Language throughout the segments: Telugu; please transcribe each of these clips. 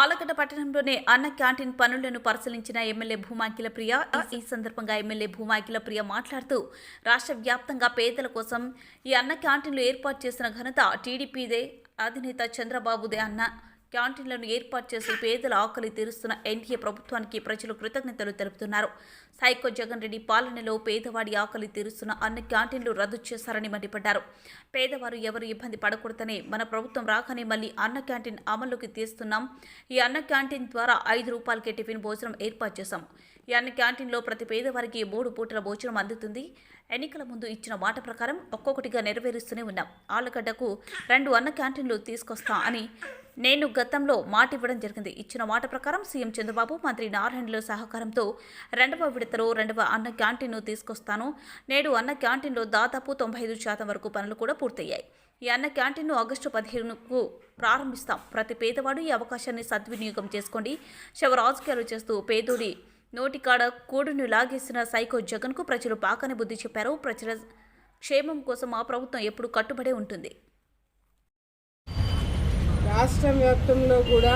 ఆలగడ్డ పట్టణంలోనే అన్న క్యాంటీన్ పనులను పరిశీలించిన ఎమ్మెల్యే భూమాకిల ప్రియ. ఈ సందర్భంగా ఎమ్మెల్యే భూమాకిల ప్రియ మాట్లాడుతూ రాష్ట్ర వ్యాప్తంగా పేదల కోసం ఈ అన్న క్యాంటీన్లు ఏర్పాటు చేసిన ఘనత టీడీపీదే. అధినేత చంద్రబాబుదే అన్న. క్యాంటీన్లను ఏర్పాటు చేసి పేదల ఆకలి తీరుస్తున్న ఎన్డీఏ ప్రభుత్వానికి ప్రజలు కృతజ్ఞతలు తెలుపుతున్నారు. సైకో జగన్ రెడ్డి పాలనలో పేదవాడి ఆకలి తీరుస్తున్న అన్న క్యాంటీన్లు రద్దు చేశారని మండిపడ్డారు. పేదవారు ఎవరు ఇబ్బంది పడకూడదనే మన ప్రభుత్వం రాగానే మళ్ళీ అన్న క్యాంటీన్ అమల్లోకి తీస్తున్నాం. ఈ అన్న క్యాంటీన్ ద్వారా ఐదు రూపాయలకే టిఫిన్ భోజనం ఏర్పాటు చేశాం. ఈ అన్న క్యాంటీన్లో ప్రతి పేదవారికి మూడు పూటల భోజనం అందుతుంది. ఎన్నికల ముందు ఇచ్చిన మాట ప్రకారం ఒక్కొక్కటిగా నెరవేరుస్తూనే ఉన్నాం. ఆలుగడ్డకు రెండు అన్న క్యాంటీన్లు తీసుకొస్తా అని నేను గతంలో మాట ఇవ్వడం జరిగింది. ఇచ్చిన మాట ప్రకారం సీఎం చంద్రబాబు మంత్రి నారాయణల సహకారంతో రెండవ విడతలో రెండవ అన్న క్యాంటీన్ను తీసుకొస్తాను. నేడు అన్న క్యాంటీన్లో దాదాపు తొంభై ఐదు శాతం వరకు పనులు కూడా పూర్తయ్యాయి. ఈ అన్న క్యాంటీన్ను ఆగస్టు పదిహేనుకు ప్రారంభిస్తాం. ప్రతి పేదవాడు ఈ అవకాశాన్ని సద్వినియోగం చేసుకోండి. శవ రాజకీయాలు చేస్తూ పేదోడి నోటికాడ కూడును లాగేసిన సైకో జగన్కు ప్రజలు బాగానే బుద్ధి చెప్పారు. ప్రజల క్షేమం కోసం ఆ ప్రభుత్వం ఎప్పుడు కట్టుబడే ఉంటుంది. రాష్ట్ర వ్యాప్తంలో కూడా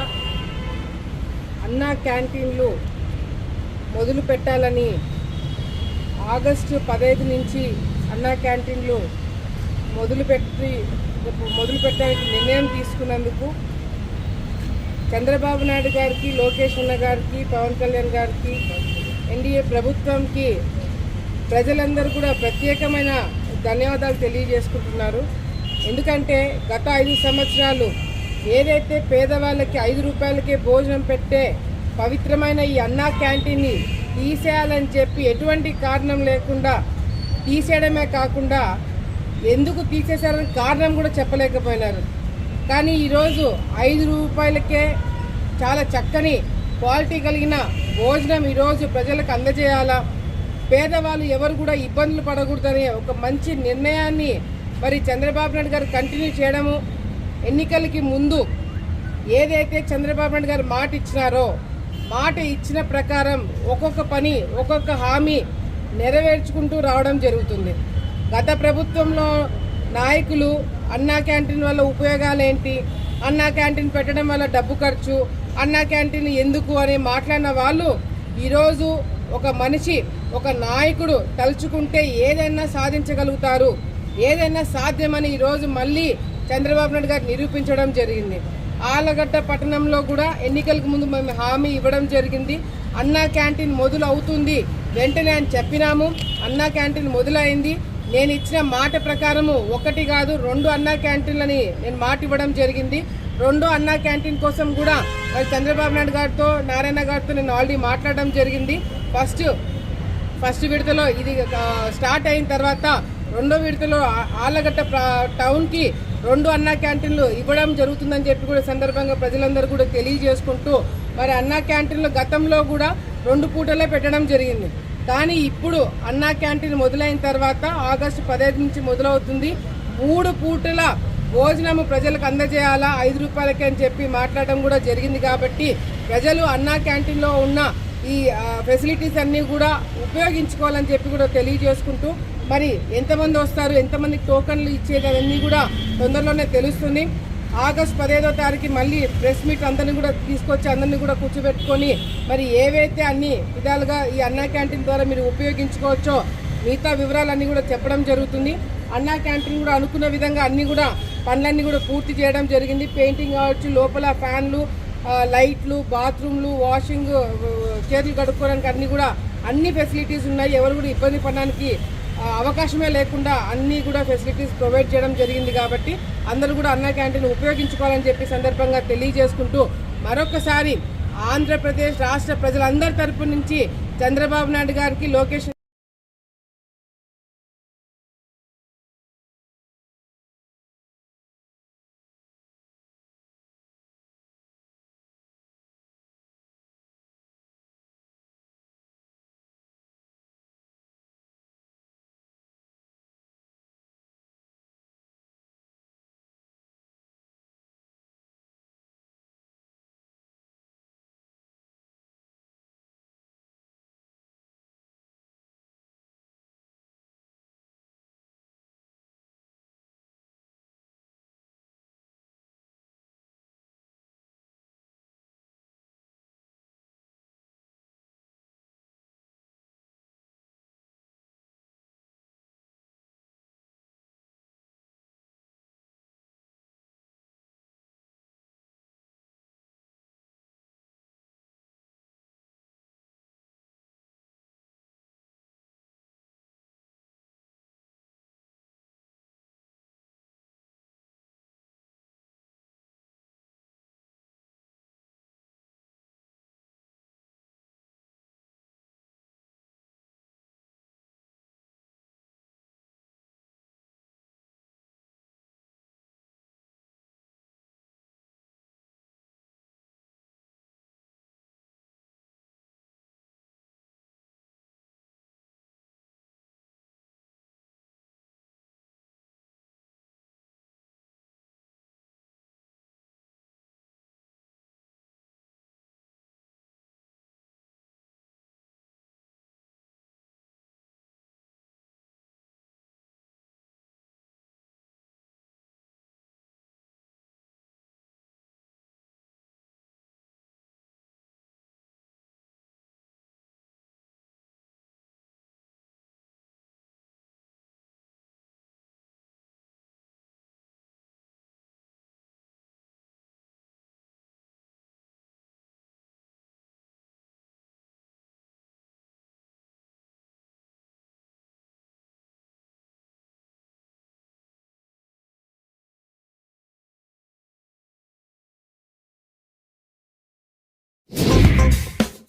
అన్నా క్యాంటీన్లు మొదలు పెట్టాలని ఆగస్టు పదహైదు నుంచి అన్నా క్యాంటీన్లు మొదలుపెట్టి మొదలు పెట్టడానికి నిర్ణయం తీసుకున్నందుకు చంద్రబాబు నాయుడు గారికి లోకేష్ అన్న గారికి పవన్ కళ్యాణ్ గారికి ఎన్డీఏ ప్రభుత్వంకి ప్రజలందరూ కూడా ప్రత్యేకమైన ధన్యవాదాలు తెలియజేసుకుంటున్నారు. ఎందుకంటే గత ఐదు సంవత్సరాలు ఏదైతే పేదవాళ్ళకి ఐదు రూపాయలకే భోజనం పెట్టే పవిత్రమైన ఈ అన్నా క్యాంటీన్ని తీసేయాలని చెప్పి ఎటువంటి కారణం లేకుండా తీసేయడమే కాకుండా ఎందుకు తీసేశారని కారణం కూడా చెప్పలేకపోయినారు. కానీ ఈరోజు ఐదు రూపాయలకే చాలా చక్కని క్వాలిటీ కలిగిన భోజనం ఈరోజు ప్రజలకు అందజేయాలా? పేదవాళ్ళు ఎవరు కూడా ఇబ్బందులు పడకూడదనే ఒక మంచి నిర్ణయాన్ని మరి చంద్రబాబు నాయుడు గారు కంటిన్యూ చేయడము ఎన్నికలకి ముందు ఏదైతే చంద్రబాబు నాయుడు గారు మాట ఇచ్చినారో మాట ఇచ్చిన ప్రకారం ఒక్కొక్క పని ఒక్కొక్క హామీ నెరవేర్చుకుంటూ రావడం జరుగుతుంది. గత ప్రభుత్వంలో నాయకులు అన్నా క్యాంటీన్ వల్ల ఉపయోగాలు ఏంటి అన్నా క్యాంటీన్ పెట్టడం వల్ల డబ్బు ఖర్చు అన్నా క్యాంటీన్ ఎందుకు అని మాట్లాడిన వాళ్ళు ఈరోజు ఒక మనిషి ఒక నాయకుడు తలుచుకుంటే ఏదైనా సాధించగలుగుతారు. ఏదైనా సాధ్యమని ఈరోజు మళ్ళీ చంద్రబాబు నాయుడు గారు నిరూపించడం జరిగింది. ఆలగడ్డ పట్టణంలో కూడా ఎన్నికలకు ముందు మేము హామీ ఇవ్వడం జరిగింది. అన్నా క్యాంటీన్ మొదలు అవుతుంది వెంటనే అని చెప్పినాము. అన్నా క్యాంటీన్ మొదలైంది. నేను ఇచ్చిన మాట ప్రకారము ఒకటి కాదు రెండు అన్నా క్యాంటీన్లని నేను మాట ఇవ్వడం జరిగింది. రెండు అన్నా క్యాంటీన్ కోసం కూడా మరి చంద్రబాబు నాయుడు గారితో నారాయణ గారితో నేను ఆల్రెడీ మాట్లాడడం జరిగింది. ఫస్ట్ ఫస్ట్ విడతలో ఇది స్టార్ట్ అయిన తర్వాత రెండో విడతలో ఆళ్ళగట్ట టౌన్కి రెండు అన్నా క్యాంటీన్లు ఇవ్వడం జరుగుతుందని చెప్పి కూడా సందర్భంగా ప్రజలందరూ కూడా తెలియజేసుకుంటూ మరి అన్నా క్యాంటీన్లు గతంలో కూడా రెండు పూటలే పెట్టడం జరిగింది. కానీ ఇప్పుడు అన్నా క్యాంటీన్ మొదలైన తర్వాత ఆగస్టు పదహైదు నుంచి మొదలవుతుంది. మూడు పూటల భోజనము ప్రజలకు అందజేయాలా? ఐదు రూపాయలకి అని చెప్పి మాట్లాడడం కూడా జరిగింది కాబట్టి ప్రజలు అన్నా క్యాంటీన్లో ఉన్న ఈ ఫెసిలిటీస్ అన్నీ కూడా ఉపయోగించుకోవాలని చెప్పి కూడా తెలియజేసుకుంటూ మరి ఎంతమంది వస్తారు? ఎంతమందికి టోకన్లు ఇచ్చేది? అవన్నీ కూడా తొందరలోనే తెలుస్తుంది. ఆగస్ట్ పదిహేదో తారీఖు మళ్ళీ ప్రెస్ మీట్ అందరిని కూడా తీసుకొచ్చి అందరినీ కూడా కూర్చోబెట్టుకొని మరి ఏవైతే అన్ని విధాలుగా ఈ అన్నా క్యాంటీన్ ద్వారా మీరు ఉపయోగించుకోవచ్చో మిగతా వివరాలన్నీ కూడా చెప్పడం జరుగుతుంది. అన్నా క్యాంటీన్ కూడా అనుకున్న విధంగా అన్నీ కూడా పనులన్నీ కూడా పూర్తి చేయడం జరిగింది. పెయింటింగ్ కావచ్చు లోపల ఫ్యాన్లు లైట్లు బాత్రూమ్లు వాషింగ్ చేతులు కడుక్కోవడానికి అన్నీ కూడా అన్ని ఫెసిలిటీస్ ఉన్నాయి. ఎవరు కూడా ఇబ్బంది పడడానికి అవకాశమే లేకుండా అన్నీ కూడా ఫెసిలిటీస్ ప్రొవైడ్ చేయడం జరిగింది కాబట్టి అందరూ కూడా అన్న క్యాంటీన్ ఉపయోగించుకోవాలని చెప్పి సందర్భంగా తెలియజేసుకుంటూ మరొకసారి ఆంధ్రప్రదేశ్ రాష్ట్ర ప్రజలందరి తరపు నుంచి చంద్రబాబు నాయుడు గారికి లోకేష్